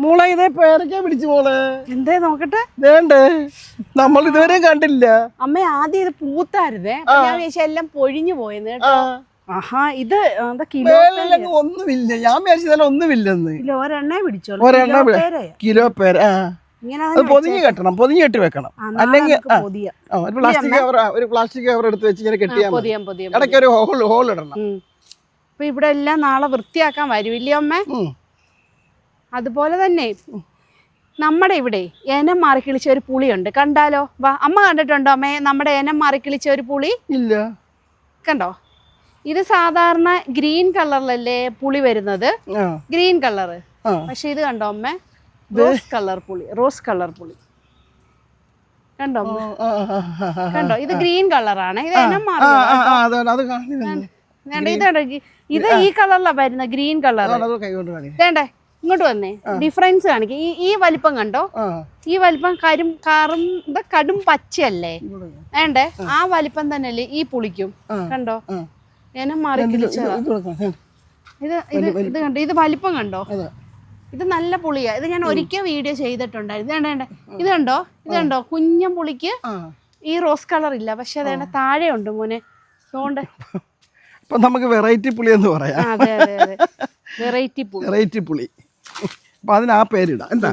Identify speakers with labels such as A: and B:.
A: മോളെ ഇതേ പേരൊക്കെ പിടിച്ചു മോളെ.
B: എന്തേ നോക്കട്ടെ.
A: വേണ്ടേ? നമ്മൾ ഇതുവരെ കണ്ടില്ല.
B: അമ്മ ആദ്യം ഇത് പൂത്തായിരുന്നേ. ഞാൻ വിചാരിച്ച എല്ലാം പൊഴിഞ്ഞു പോയെന്ന് കേട്ടോ. ആഹാ ഇത് കിലോ
A: ഒന്നുമില്ല. ഞാൻ വിചാരിച്ചതല്ല ഒന്നുമില്ലെന്ന്.
B: കിലോ പിടിച്ചോളൂ.
A: ഒരെണ്ണ
B: കിലോ
A: പേര അത് പൊതിഞ്ഞ് കെട്ടണം പൊതിഞ്ഞ് കെട്ടി വെക്കണം. അല്ലെങ്കിൽ ഒരു പ്ലാസ്റ്റിക് കവർ ഒരു പ്ലാസ്റ്റിക് കവർ എടുത്ത് വെച്ച് ഇങ്ങനെ കെട്ടിയാൽ മതി.
B: പൊതിയാം പൊതിയാം
A: ഇടയ്ക്ക് ഒരു ഹോൾ ഹോൾ ഇടണം.
B: അപ്പൊ ഇവിടെ എല്ലാം നാളെ വൃത്തിയാക്കാൻ വരുമില്ലേ അമ്മേ. അതുപോലെ തന്നെ നമ്മുടെ ഇവിടെ എനം മാറി കിളിച്ച ഒരു പുളിയുണ്ട്. കണ്ടാലോ? വാ അമ്മ കണ്ടിട്ടുണ്ടോ അമ്മേ? നമ്മുടെ എനം മാറി കിളിച്ച ഒരു പുളി?
A: ഇല്ല.
B: കണ്ടോ? ഇത് സാധാരണ ഗ്രീൻ കളറിലല്ലേ പുളി വരുന്നത്? ഗ്രീൻ കളറ് പക്ഷെ ഇത് കണ്ടോ അമ്മേ? റോസ് കളർ പുളി റോസ് കളർ പുളി. കണ്ടോ കണ്ടോ? ഇത് ഗ്രീൻ കളറാണ്. ഇത് എനം മാറി ഇത് ഇത് ഈ കളറിലാണ് വരുന്നത് ഗ്രീൻ കളർ വേണ്ടേ? ഇങ്ങോട്ട് വന്നേ. ഡിഫറൻസ് കാണിക്കും. ഈ ഈ വലിപ്പം കണ്ടോ? ഈ വലിപ്പം കരും കറും കടും പച്ചയല്ലേ. വേണ്ടേ? ആ. വലിപ്പം തന്നെയല്ലേ ഈ പുളിക്കും. കണ്ടോ? ഞാൻ മാറി
A: ഇത് ഇത്
B: ഇത് കണ്ടോ? ഇത് വലിപ്പം കണ്ടോ? ഇത് നല്ല പുളിയാ. ഇത് ഞാൻ ഒരിക്കൽ വീഡിയോ ചെയ്തിട്ടുണ്ടായിരുന്നു. ഇത് കണ്ടേ ഇത് കണ്ടോ? ഇത് കണ്ടോ? കുഞ്ഞൻ പുളിക്ക് ഈ റോസ് കളർ ഇല്ല. പക്ഷെ അതേണ്ട താഴെ ഉണ്ട് മോനെ. അതുകൊണ്ട്
A: അപ്പൊ നമുക്ക് വെറൈറ്റി പുളി എന്ന് പറയാം
B: വെറൈറ്റി പുളി.
A: വെറൈറ്റി പുളി. അപ്പൊ അതിന് ആ പേരിടാം. എന്താ?